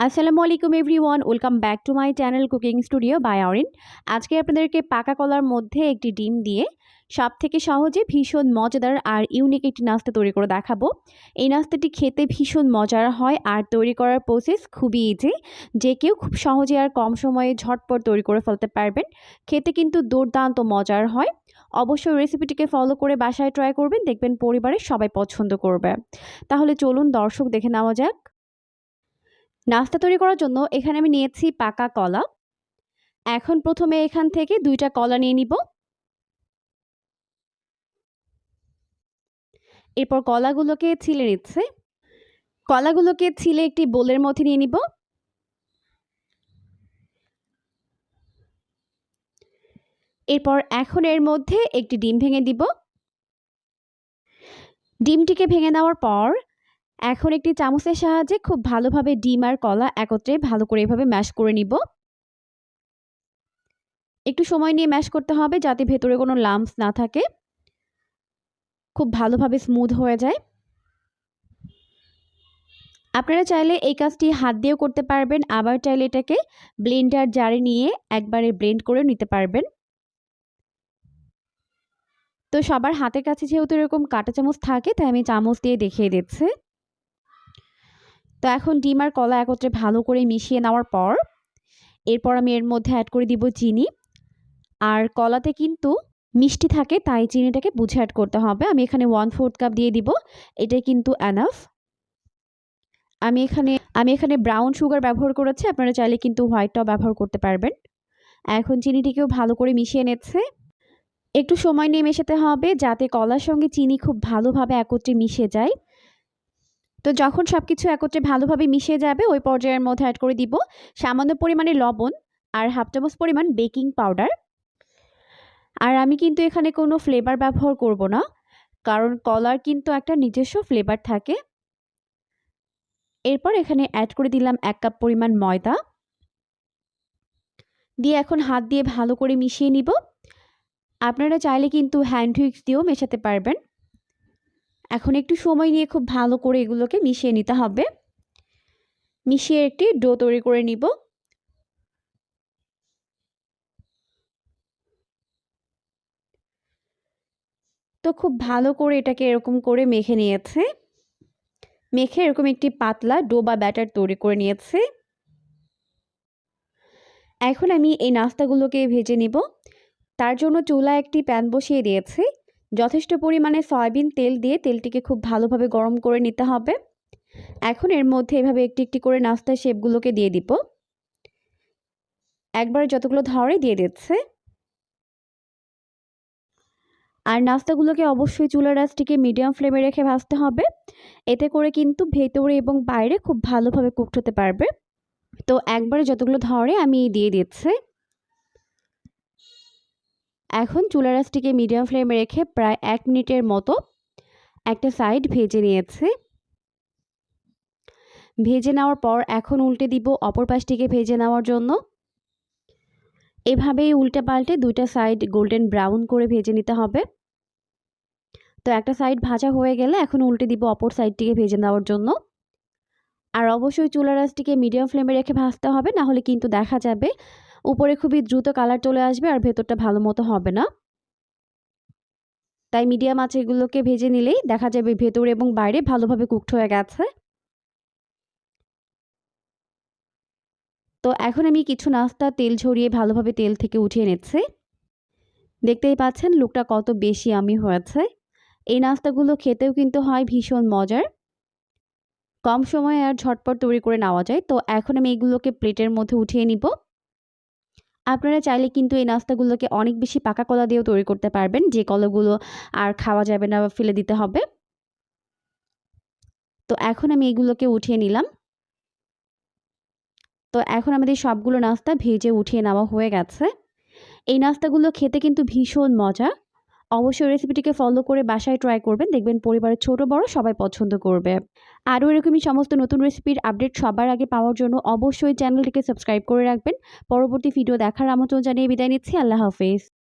আসসালামু আলাইকুম everyone, welcome back to my channel cooking studio by Orin. আজকে আপনাদেরকে পাকা কলার মধ্যে একটি ডিম দিয়ে সব থেকে সহজে ভীষণ মজাদার আর ইউনিক একটি নাস্তা তৈরি করে দেখাবো। এই নাস্তাটি খেতে ভীষণ মজার হয় আর তৈরি করার প্রসেস খুবই ইজি যে কেউ খুব সহজে আর কম সময়ে ঝটপট তৈরি করে ফেলতে পারবেন। খেতে কিন্তু দুর্দান্ত মজার হয়। অবশ্যই রেসিপিটিকে ফলো করে বাসায় ট্রাই করবেন, দেখবেন পরিবারের সবাই পছন্দ করবে। তাহলে চলুন দর্শক দেখে নেওয়া যাক। নাস্তা তৈরি করার জন্য এখানে আমি নিয়েছি পাকা কলা। এখন প্রথমে এখান থেকে দুইটা কলা নিয়ে নিব। এরপর কলাগুলোকে ছিলে নিচ্ছে। কলাগুলোকে ছিলে একটি বোলের মধ্যে নিয়ে নিব। এরপর এখন এর মধ্যে একটি ডিম ভেঙে দিব। ডিমটিকে ভেঙে নেওয়ার পর এখন একটি চামচের সাহায্যে খুব ভালোভাবে ডিম আর কলা একত্রে ভালো করে এভাবে ম্যাশ করে নিব। একটু সময় নিয়ে ম্যাশ করতে হবে যাতে ভেতরে কোনো লাম্পস না থাকে। খুব ভালোভাবে স্মুথ হয়ে যায়। আপনারা চাইলে এই কাজটি হাত দিয়েও করতে পারবেন, আবার চাইলে এটাকে ব্লেন্ডার জারে নিয়ে একবারে ব্লেন্ড করে নিতে পারবেন। তো সবার হাতের কাছে যেহেতু এরকম কাঁটা চামচ থাকে, তাই আমি চামচ দিয়ে দেখিয়ে দিচ্ছি। তো এখন ডিম আর কলা একত্রে ভালো করে মিশিয়ে নেওয়ার পর, এরপর আমি এর মধ্যে অ্যাড করে দিব চিনি। আর কলাতে কিন্তু মিষ্টি থাকে, তাই চিনিটাকে বুঝে অ্যাড করতে হবে। আমি এখানে ওয়ান ফোর্থ কাপ দিয়ে দিব, এটাই কিন্তু অ্যানাফ আমি এখানে আমি এখানে ব্রাউন সুগার ব্যবহার করেছি, আপনারা চাইলে কিন্তু হোয়াইটটাও ব্যবহার করতে পারবেন। এখন চিনিটিকেও ভালো করে মিশিয়ে নিচ্ছে। একটু সময় নিয়ে মেশাতে হবে, যাতে কলার সঙ্গে চিনি খুব ভালোভাবে একত্রে মিশে যায়। তো যখন সব কিছু একত্রে ভালোভাবে মিশিয়ে যাবে, ওই পর্যায়ের মধ্যে অ্যাড করে দিব সামান্য পরিমাণে লবণ আর হাফ চামচ পরিমাণ বেকিং পাউডার আর আমি কিন্তু এখানে কোনো ফ্লেভার ব্যবহার করব না, কারণ কলার কিন্তু একটা নিজস্ব ফ্লেভার থাকে। এরপর এখানে অ্যাড করে দিলাম এক কাপ পরিমাণ ময়দা। দিয়ে এখন হাত দিয়ে ভালো করে মিশিয়ে নিব। আপনারা চাইলে কিন্তু হ্যান্ড হুইক্স দিয়েও মেশাতে পারবেন। এখন একটু সময় নিয়ে খুব ভালো করে এগুলোকে মিশিয়ে নিতে হবে। মিশিয়ে একটি ডো তৈরি করে নিব। তো খুব ভালো করে এটাকে এরকম করে মেখে নিয়েছে। মেখে এরকম একটি পাতলা ডো বা ব্যাটার তৈরি করে নিয়েছে। এখন আমি এই নাস্তাগুলোকে ভেজে নিব। তার জন্য চুলা একটি প্যান বসিয়ে দিয়েছি। যথেষ্ট পরিমাণে সয়াবিন তেল দিয়ে তেলটিকে খুব ভালোভাবে গরম করে নিতে হবে। এখন এর মধ্যে এভাবে একটি একটি করে নাস্তার শেপগুলোকে দিয়ে দিব। একবারে যতগুলো ধরে দিয়ে দিচ্ছে। আর নাস্তাগুলোকে অবশ্যই চুলার রাসটিকে মিডিয়াম ফ্লেমে রেখে ভাজতে হবে। এতে করে কিন্তু ভেতরে এবং বাইরে খুব ভালোভাবে কুকড হতে পারবে। তো একবারে যতগুলো ধরে আমি দিয়ে দিচ্ছি। এখন চুলা রাসটিকে মিডিয়াম ফ্লেমে রেখে প্রায় এক মিনিটের মতো একটা সাইড ভেজে নিয়েছে। ভেজে নেওয়ার পর এখন উল্টে দিব অপর পাশটিকে ভেজে নেওয়ার জন্য। এভাবেই উল্টে পাল্টে দুইটা সাইড গোল্ডেন ব্রাউন করে ভেজে নিতে হবে। তো একটা সাইড ভাজা হয়ে গেলে এখন উল্টে দিব অপর সাইডটিকে ভেজে নেওয়ার জন্য। আর অবশ্যই চুলা রাসটিকে মিডিয়াম ফ্লেমে রেখে ভাজতে হবে না হলে কিন্তু দেখা যাবে উপরে খুবই দ্রুত কালার চলে আসবে আর ভেতরটা ভালো মতো হবে না। তাই মিডিয়াম আছে এগুলোকে ভেজে নিলেই দেখা যাবে ভেতরে এবং বাইরে ভালোভাবে কুকড হয়ে গেছে। তো এখন আমি কিছু নাস্তা, তেল ঝরিয়ে ভালোভাবে তেল থেকে উঠিয়ে নিচ্ছি। দেখতেই পাচ্ছেন লুকটা কত বেশি আমি হয়েছে। এই নাস্তাগুলো খেতেও কিন্তু হয় ভীষণ মজার। কম সময়ে আর ঝটপট তৈরি করে নেওয়া যায়। তো এখন আমি এইগুলোকে প্লেটের মধ্যে উঠিয়ে নিব। আপনারা চাইলে কিন্তু এই নাস্তাগুলোকে অনেক বেশি পাকা কলা দিয়েও তৈরি করতে পারবেন। যে কলাগুলো আর খাওয়া যাবে না বা ফেলে দিতে হবে। তো এখন আমি এগুলোকে উঠিয়ে নিলাম। তো এখন আমাদের সবগুলো নাস্তা ভেজে উঠিয়ে নেওয়া হয়ে গেছে। এই নাস্তাগুলো খেতে কিন্তু ভীষণ মজা। অবশ্যই রেসিপিটিকে ফলো করে বাসায় ট্রাই করবেন। দেখবেন পরিবারের ছোট, বড় সবাই পছন্দ করবে। আরও এরকমই সমস্ত নতুন রেসিপির আপডেট সবার আগে পাওয়ার জন্য অবশ্যই চ্যানেলটিকে সাবস্ক্রাইব করে রাখবেন। পরবর্তী ভিডিও দেখার আমন্ত্রণ জানিয়ে বিদায় নিচ্ছি। আল্লাহ হাফেজ।